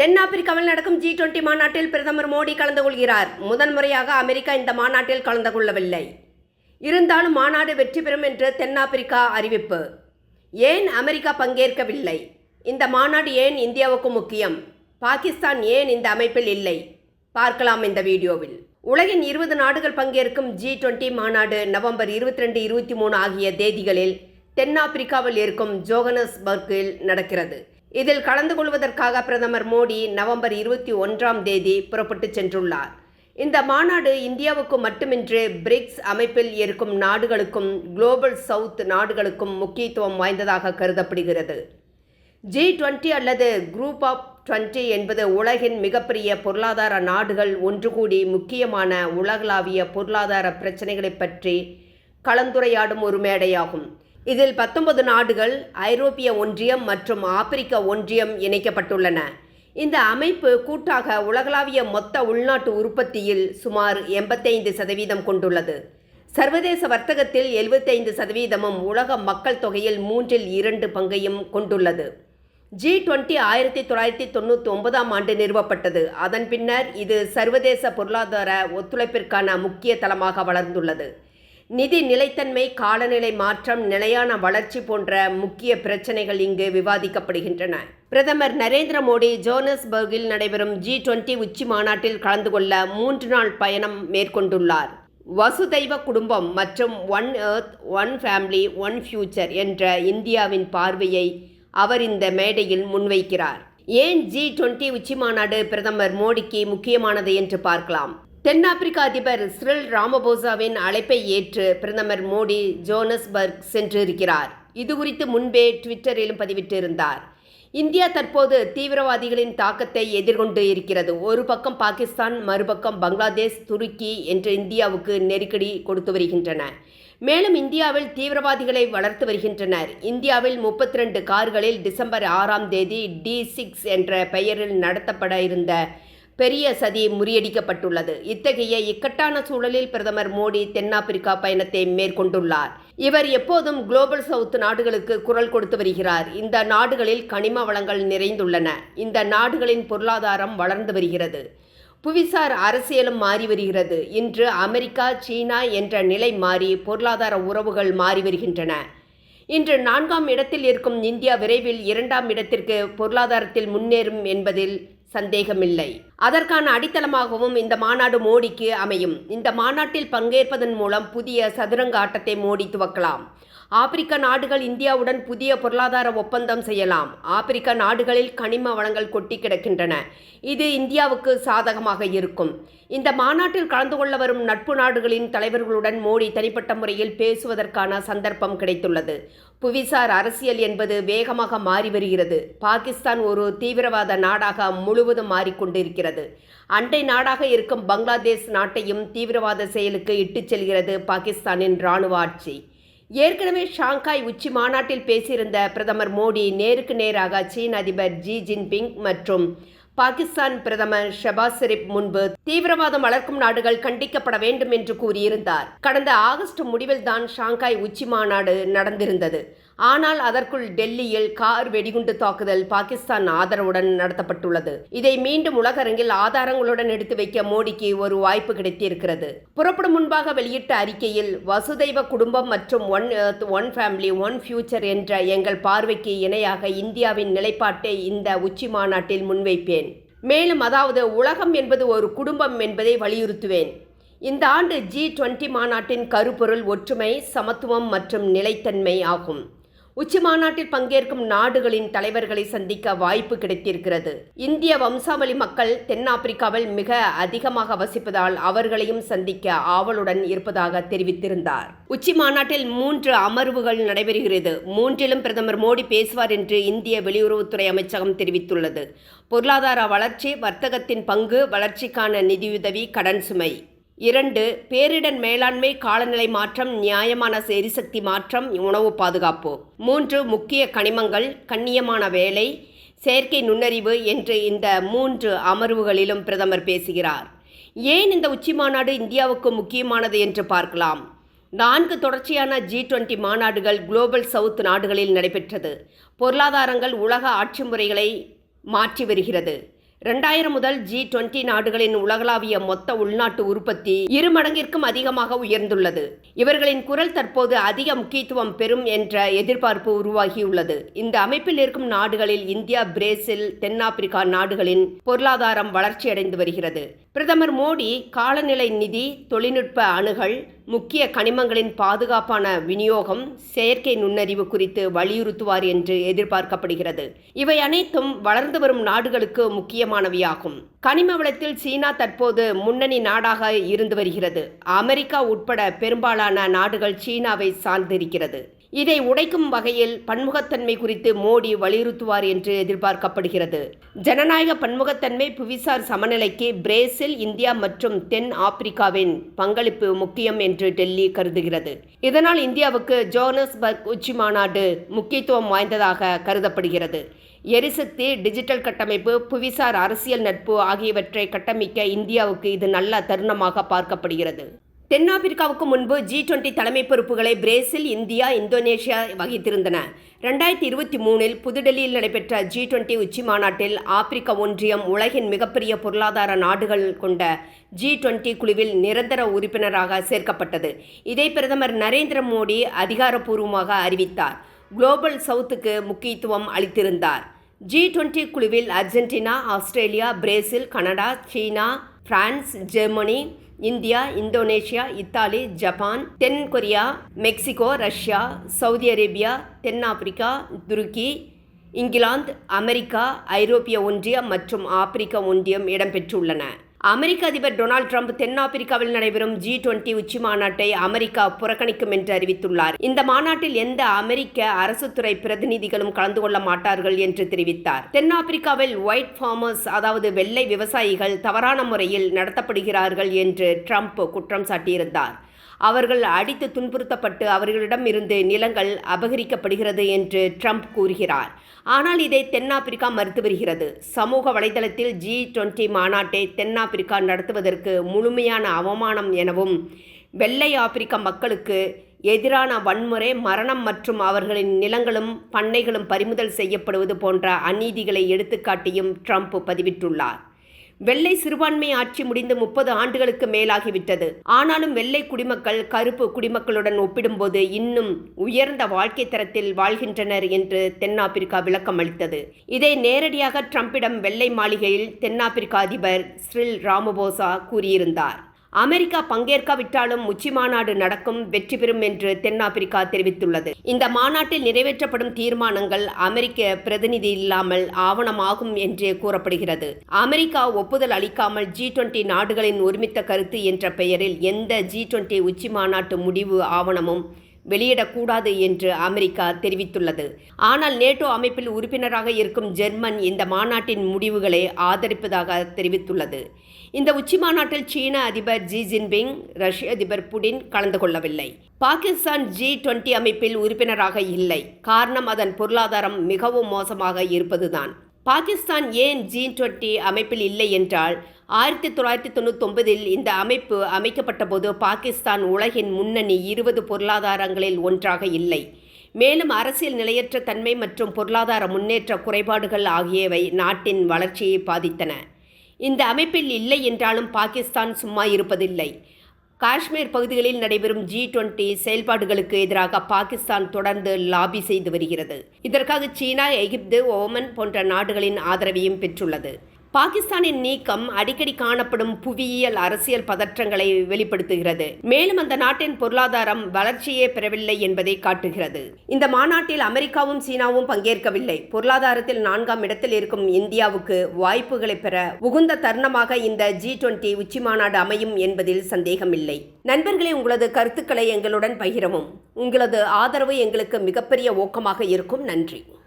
தென்னாப்பிரிக்காவில் நடக்கும் G twenty மாநாட்டில் பிரதமர் மோடி கலந்து கொள்கிறார். முதன்முறையாக அமெரிக்கா இந்த மாநாட்டில் கலந்து கொள்ளவில்லை. இருந்தாலும் மாநாடு வெற்றி பெறும் என்று தென்னாப்பிரிக்கா அறிவிப்பு. ஏன் அமெரிக்கா பங்கேற்கவில்லை? இந்த மாநாடு ஏன் இந்தியாவுக்கு முக்கியம்? பாகிஸ்தான் ஏன் இந்த அமைப்பில் இல்லை? பார்க்கலாம் இந்த வீடியோவில். உலகின் இருபது நாடுகள் பங்கேற்கும் ஜி டுவெண்டி மாநாடு நவம்பர் இருபத்தி ரெண்டு இருபத்தி மூணு ஆகிய தேதிகளில் தென்னாப்பிரிக்காவில் இருக்கும் ஜோகனஸ்பர்க்கில் நடக்கிறது. இதில் கலந்து கொள்வதற்காக பிரதமர் மோடி நவம்பர் இருபத்தி ஒன்றாம் தேதி புறப்பட்டு சென்றுள்ளார். இந்த மாநாடு இந்தியாவுக்கு மட்டுமின்றி பிரிக்ஸ் அமைப்பில் இருக்கும் நாடுகளுக்கும் குளோபல் சவுத் நாடுகளுக்கும் முக்கியத்துவம் வாய்ந்ததாக கருதப்படுகிறது. ஜி டுவெண்ட்டி அல்லது குரூப் ஆஃப் டுவெண்ட்டி என்பது உலகின் மிகப்பெரிய பொருளாதார நாடுகள் ஒன்று கூடி முக்கியமான உலகளாவிய பொருளாதார பிரச்சனைகளை பற்றி கலந்துரையாடும் ஒரு மேடையாகும். இதில் பத்தொன்பது நாடுகள் ஐரோப்பிய ஒன்றியம் மற்றும் ஆப்பிரிக்க ஒன்றியம் இணைக்கப்பட்டுள்ளன. இந்த அமைப்பு கூட்டாக உலகளாவிய மொத்த உள்நாட்டு உற்பத்தியில் சுமார் எண்பத்தைந்து சதவீதம் கொண்டுள்ளது. சர்வதேச வர்த்தகத்தில் எழுபத்தைந்து சதவீதமும் உலக மக்கள் தொகையில் மூன்றில் இரண்டு பங்கையும் கொண்டுள்ளது. ஜி டுவெண்ட்டி ஆயிரத்தி தொள்ளாயிரத்தி தொண்ணூற்றி ஒன்பதாம் ஆண்டு நிறுவப்பட்டது. அதன் பின்னர் இது சர்வதேச பொருளாதார ஒத்துழைப்பிற்கான முக்கிய தளமாக வளர்ந்துள்ளது. நிதி நிலைத்தன்மை காலநிலை மாற்றம் நிலையான வளர்ச்சி போன்ற முக்கிய பிரச்சனைகள் இங்கு விவாதிக்கப்படுகின்றன. பிரதமர் நரேந்திர மோடி ஜோனஸ்பர்கில் நடைபெறும் ஜி டுவெண்ட்டி உச்சி மாநாட்டில் கலந்து கொள்ள மூன்று நாள் பயணம் மேற்கொண்டுள்ளார். வசுதைவ குடும்பம் மற்றும் one earth one family one future என்ற இந்தியாவின் பார்வையை அவர் இந்த மேடையில் முன்வைக்கிறார். ஏன் ஜி டுவெண்ட்டி உச்சி மாநாடு பிரதமர் மோடிக்கு முக்கியமானது என்று பார்க்கலாம். தென்னாப்பிரிக்க அதிபர் ஸ்ரில் ராமபோசாவின் அழைப்பை ஏற்று பிரதமர் மோடி ஜோனஸ்பர்க் சென்றிருக்கிறார். இது குறித்து முன்பே ட்விட்டரிலும் பதிவிட்டிருந்தார். இந்தியா தற்போது தீவிரவாதிகளின் தாக்கத்தை எதிர்கொண்டு இருக்கிறது. ஒரு பக்கம் பாகிஸ்தான் மறுபக்கம் பங்களாதேஷ் துருக்கி என்று இந்தியாவுக்கு நெருக்கடி கொடுத்து வருகின்றன. மேலும் இந்தியாவில் தீவிரவாதிகளை வளர்த்து வருகின்றனர். இந்தியாவில் முப்பத்தி ரெண்டு கார்களில் டிசம்பர் ஆறாம் தேதி டி சிக்ஸ் என்ற பெயரில் நடத்தப்பட இருந்த பெரிய சதி முறியடிக்கப்பட்டுள்ளது. இத்தகைய இக்கட்டான சூழலில் பிரதமர் மோடி தென்னாப்பிரிக்கா பயணத்தை மேற்கொண்டுள்ளார். இவர் எப்போதும் குளோபல் சவுத் நாடுகளுக்கு குரல் கொடுத்து வருகிறார். இந்த நாடுகளில் கனிம வளங்கள் நிறைந்துள்ளன. இந்த நாடுகளின் பொருளாதாரம் வளர்ந்து வருகிறது. புவிசார் அரசியலும் மாறி வருகிறது. இன்று அமெரிக்கா சீனா என்ற நிலை மாறி பொருளாதார உறவுகள் மாறி வருகின்றன. இன்று நான்காம் இடத்தில் இருக்கும் இந்தியா விரைவில் இரண்டாம் இடத்திற்கு பொருளாதாரத்தில் முன்னேறும் என்பதில் சந்தேகமில்லை. அதற்கான அடித்தளமாகவும் இந்த மாநாடு மோடிக்கு அமையும். இந்த மாநாட்டில் பங்கேற்பதன் மூலம் புதிய சதுரங்க ஆட்டத்தை மோடி துவக்கலாம். ஆப்பிரிக்க நாடுகள் இந்தியாவுடன் புதிய பொருளாதார ஒப்பந்தம் செய்யலாம். ஆப்பிரிக்க நாடுகளில் கனிம வளங்கள் கொட்டி கிடக்கின்றன. இது இந்தியாவுக்கு சாதகமாக இருக்கும். இந்த மாநாட்டில் கலந்து கொள்ள வரும் நட்பு நாடுகளின் தலைவர்களுடன் மோடி தனிப்பட்ட முறையில் பேசுவதற்கான சந்தர்ப்பம் கிடைத்துள்ளது. புவிசார் அரசியல் என்பது வேகமாக மாறி வருகிறது. பாகிஸ்தான் ஒரு தீவிரவாத நாடாக முழுவதும் மாறிக்கொண்டிருக்கிறது. அண்டை நாடாக இருக்கும் பங்களாதேஷ் நாட்டையும் தீவிரவாத செயலுக்கு இட்டுச் செல்கிறது பாகிஸ்தானின் இராணுவ ஆட்சி. ஏற்கனவே ஷாங்காய் உச்சி மாநாட்டில் பேசியிருந்த பிரதமர் மோடி நேருக்கு நேராக சீன அதிபர் ஜி ஜின்பிங் மற்றும் பாகிஸ்தான் பிரதமர் ஷபாஸ் ஷெரீப் முன்பு தீவிரவாதம் வளர்க்கும் நாடுகள் கண்டிக்கப்பட வேண்டும் என்று கூறியிருந்தார். கடந்த ஆகஸ்ட் முடிவில் தான் ஷாங்காய் உச்சி மாநாடு நடந்திருந்தது. ஆனால் அதற்குள் டெல்லியில் கார் வெடிகுண்டு தாக்குதல் பாகிஸ்தான் ஆதரவுடன் நடத்தப்பட்டுள்ளது. இதை மீண்டும் உலகரங்கில் ஆதாரங்களுடன் எடுத்து வைக்க மோடிக்கு ஒரு வாய்ப்பு கிடைத்திருக்கிறது. புறப்படும் முன்பாக வெளியிட்ட அறிக்கையில் வசுதைவ குடும்பம் மற்றும் one earth one family one future என்ற எங்கள் பார்வைக்கு இணையாக இந்தியாவின் நிலைப்பாட்டை இந்த உச்சி மாநாட்டில் முன்வைப்பேன். மேலும் அதாவது உலகம் என்பது ஒரு குடும்பம் என்பதை வலியுறுத்துவேன். இந்த ஆண்டு ஜி டுவெண்ட்டி மாநாட்டின் கருப்பொருள் ஒற்றுமை சமத்துவம் மற்றும் நிலைத்தன்மை ஆகும். உச்சி மாநாட்டில் பங்கேற்கும் நாடுகளின் தலைவர்களை சந்திக்க வாய்ப்பு கிடைத்திருக்கிறது. இந்திய வம்சாவளி மக்கள் தென்னாப்பிரிக்காவில் மிக அதிகமாக வசிப்பதால் அவர்களையும் சந்திக்க ஆவலுடன் இருப்பதாக தெரிவித்திருந்தார். உச்சி மாநாட்டில் மூன்று அமர்வுகள் நடைபெறுகிறது. மூன்றிலும் பிரதமர் மோடி பேசுவார் என்று இந்திய வெளியுறவுத்துறை அமைச்சகம் தெரிவித்துள்ளது. பொருளாதார வளர்ச்சி வர்த்தகத்தின் பங்கு வளர்ச்சிக்கான நிதியுதவி கடன் சுமை. இரண்டு பேரிடர் மேலாண்மை காலநிலை மாற்றம் நியாயமான எரிசக்தி மாற்றம் உணவு பாதுகாப்பு. மூன்று முக்கிய கனிமங்கள் கண்ணியமான வேலை செயற்கை நுண்ணறிவு என்று இந்த மூன்று அமர்வுகளிலும் பிரதமர் பேசுகிறார். ஏன் இந்த உச்சி மாநாடு இந்தியாவுக்கு முக்கியமானது என்று பார்க்கலாம். நான்கு தொடர்ச்சியான ஜி டுவெண்ட்டி மாநாடுகள் குளோபல் சவுத் நாடுகளில் நடைபெற்றது. பொருளாதாரங்கள் உலக ஆட்சி முறைகளை மாற்றி வருகிறது. ரெண்டாயிரம் முதல் ஜி டுவெண்டி நாடுகளின் உலகளாவிய மொத்த உள்நாட்டு உற்பத்தி இரு மடங்கிற்கும் அதிகமாக உயர்ந்துள்ளது. இவர்களின் குரல் தற்போது அதிக முக்கியத்துவம் பெறும் என்ற எதிர்பார்ப்பு உருவாகியுள்ளது. இந்த அமைப்பில் இருக்கும் நாடுகளில் இந்தியா பிரேசில் தென்னாப்பிரிக்கா நாடுகளின் பொருளாதாரம் வளர்ச்சியடைந்து வருகிறது. பிரதமர் மோடி காலநிலை நிதி தொழில்நுட்ப அணுகல் முக்கிய கனிமங்களின் பாதுகாப்பான விநியோகம் செயற்கை நுண்ணறிவு குறித்து வலியுறுத்துவார் என்று எதிர்பார்க்கப்படுகிறது. இவை அனைத்தும் வளர்ந்து வரும் நாடுகளுக்கு முக்கியமானவையாகும். கனிம வளத்தில் சீனா தற்போது முன்னணி நாடாக இருந்து வருகிறது. அமெரிக்கா உட்பட பெரும்பாலான நாடுகள் சீனாவை சார்ந்திருக்கிறது. இதை உடைக்கும் வகையில் பன்முகத்தன்மை குறித்து மோடி வலியுறுத்துவார் என்று எதிர்பார்க்கப்படுகிறது. ஜனநாயக பன்முகத்தன்மை புவிசார் சமநிலைக்கு பிரேசில் இந்தியா மற்றும் தென் ஆப்பிரிக்காவின் பங்களிப்பு முக்கியம் என்று டெல்லி கருதுகிறது. இதனால் இந்தியாவுக்கு ஜோனஸ்பர்க் உச்சி மாநாடு முக்கியத்துவம் வாய்ந்ததாக கருதப்படுகிறது. எரிசக்தி டிஜிட்டல் கட்டமைப்பு புவிசார் அரசியல் நட்பு ஆகியவற்றை கட்டமைக்க இந்தியாவுக்கு இது நல்ல தருணமாக பார்க்கப்படுகிறது. தென்னாப்பிரிக்காவுக்கு முன்பு ஜி டுவெண்டி தலைமை பொறுப்புகளை பிரேசில் இந்தியா இந்தோனேஷியா வகித்திருந்தன. ரெண்டாயிரத்தி இருபத்தி மூணில் புதுடெல்லியில் நடைபெற்ற ஜி டுவெண்டி உச்சி மாநாட்டில் ஆப்பிரிக்க ஒன்றியம் உலகின் மிகப்பெரிய பொருளாதார நாடுகள் கொண்ட ஜி டுவெண்டி குழுவில் நிரந்தர உறுப்பினராக சேர்க்கப்பட்டது. இதை பிரதமர் நரேந்திர மோடி அதிகாரப்பூர்வமாக அறிவித்தார். குளோபல் சவுத்துக்கு முக்கியத்துவம் அளித்திருந்தார். ஜி டுவெண்டி குழுவில் Argentina Australia Brazil Canada China France Germany India Indonesia Italy Japan தென் Korea Mexico Russia Saudi Arabia தென்னாப்பிரிக்கா துருக்கி இங்கிலாந்து அமெரிக்கா ஐரோப்பிய ஒன்றியம் மற்றும் ஆப்பிரிக்க ஒன்றியம் இடம்பெற்றுள்ளன. அமெரிக்க அதிபர் டொனால்ட் ட்ரம்ப் தென்னாப்பிரிக்காவில் நடைபெறும் ஜி டுவெண்டி உச்சி மாநாட்டை அமெரிக்கா புறக்கணிக்கும் என்று அறிவித்துள்ளார். இந்த மாநாட்டில் எந்த அமெரிக்க அரசுத்துறை பிரதிநிதிகளும் கலந்து கொள்ள மாட்டார்கள் என்று தெரிவித்தார். தென்னாப்பிரிக்காவில் ஒயிட் ஃபார்மர்ஸ் அதாவது வெள்ளை விவசாயிகள் தவறான முறையில் நடத்தப்படுகிறார்கள் என்று ட்ரம்ப் குற்றம் சாட்டியிருந்தார். அவர்கள் அடித்து துன்புறுத்தப்பட்டு அவர்களிடம் இருந்து நிலங்கள் அபகரிக்கப்படுகிறது என்று ட்ரம்ப் கூறுகிறார். ஆனால் இதை தென்னாப்பிரிக்கா மறுத்து வருகிறது. சமூக வலைதளத்தில் ஜி டுவெண்டி மாநாட்டை தென்னாப்பிரிக்கா நடத்துவதற்கு முழுமையான அவமானம் எனவும் வெள்ளை ஆப்பிரிக்க மக்களுக்கு எதிரான வன்முறை மரணம் மற்றும் அவர்களின் நிலங்களும் பண்ணைகளும் பறிமுதல் செய்யப்படுவது போன்ற அநீதிகளை எடுத்துக்காட்டியும் ட்ரம்ப் பதிவிட்டுள்ளார். வெள்ளை சிறுபான்மை ஆட்சி முடிந்து முப்பது ஆண்டுகளுக்கு மேலாகிவிட்டது. ஆனாலும் வெள்ளை குடிமக்கள் கருப்பு குடிமக்களுடன் ஒப்பிடும்போது இன்னும் உயர்ந்த வாழ்க்கை தரத்தில் வாழ்கின்றனர் என்று தென்னாப்பிரிக்கா விளக்கம் அளித்தது. இதை நேரடியாக ட்ரம்பிடம் வெள்ளை மாளிகையில் தென்னாப்பிரிக்கா அதிபர் ஸ்ரில் ராமபோசா கூறியிருந்தார். அமெரிக்கா பங்கேற்காவிட்டாலும் உச்சி மாநாடு நடக்கும் வெற்றி பெறும் என்று தென்னாப்பிரிக்கா தெரிவித்துள்ளது. இந்த மாநாட்டில் நிறைவேற்றப்படும் தீர்மானங்கள் அமெரிக்க பிரதிநிதி இல்லாமல் ஆவணமாகும் என்றே கூறப்படுகிறது. அமெரிக்கா ஒப்புதல் அளிக்காமல் ஜி டுவெண்டி நாடுகளின் ஒருமித்த கருத்து என்ற பெயரில் எந்த ஜி டுவெண்டி உச்சி மாநாட்டு முடிவு ஆவணமும் வெளியிடக்கூடாது என்று அமெரிக்கா தெரிவித்துள்ளது. ஆனால் நேட்டோ அமைப்பில் உறுப்பினராக இருக்கும் ஜெர்மன் இந்த மாநாட்டின் முடிவுகளை ஆதரிப்பதாக தெரிவித்துள்ளது. இந்த உச்சி மாநாட்டில் சீன அதிபர் ஜி ஜின்பிங் ரஷ்ய அதிபர் புடின் கலந்து கொள்ளவில்லை. பாகிஸ்தான் ஜி டுவெண்டி அமைப்பில் உறுப்பினராக இல்லை. காரணம் அதன் பொருளாதாரம் மிகவும் மோசமாக இருப்பதுதான். பாகிஸ்தான் ஏன் ஜி டுவெண்டி அமைப்பில் இல்லை என்றால் ஆயிரத்தி தொள்ளாயிரத்தி தொண்ணூத்தொன்பதில் இந்த அமைப்பு அமைக்கப்பட்ட போது பாகிஸ்தான் உலகின் முன்னணி இருபது பொருளாதாரங்களில் ஒன்றாக இல்லை. மேலும் அரசியல் நிலையற்ற தன்மை மற்றும் பொருளாதார முன்னேற்ற குறைபாடுகள் ஆகியவை நாட்டின் வளர்ச்சியை பாதித்தன. இந்த அமைப்பில் இல்லை என்றாலும் பாகிஸ்தான் சும்மா இருப்பதில்லை. காஷ்மீர் பகுதிகளில் நடைபெறும் ஜி டுவெண்டி செயல்பாடுகளுக்கு எதிராக பாகிஸ்தான் தொடர்ந்து லாபி செய்து வருகிறது. இதற்காக சீனா எகிப்து ஓமன் போன்ற நாடுகளின் ஆதரவையும் பெற்றுள்ளது. பாகிஸ்தானின் நீக்கம் அடிக்கடி காணப்படும் புவியியல் அரசியல் பதற்றங்களை வெளிப்படுத்துகிறது. மேலும் அந்த நாட்டின் பொருளாதாரம் வளர்ச்சியே பெறவில்லை என்பதை காட்டுகிறது. இந்த மாநாட்டில் அமெரிக்காவும் சீனாவும் பங்கேற்கவில்லை. பொருளாதாரத்தில் நான்காம் இடத்தில் இருக்கும் இந்தியாவுக்கு வாய்ப்புகளை பெற உகுந்த தருணமாக இந்த ஜி டுவெண்டி உச்சி மாநாடு அமையும் என்பதில் சந்தேகமில்லை. நண்பர்களே உங்களது கருத்துக்களை எங்களுடன் பகிரவும். உங்களது ஆதரவு எங்களுக்கு மிகப்பெரிய ஊக்கமாக இருக்கும். நன்றி.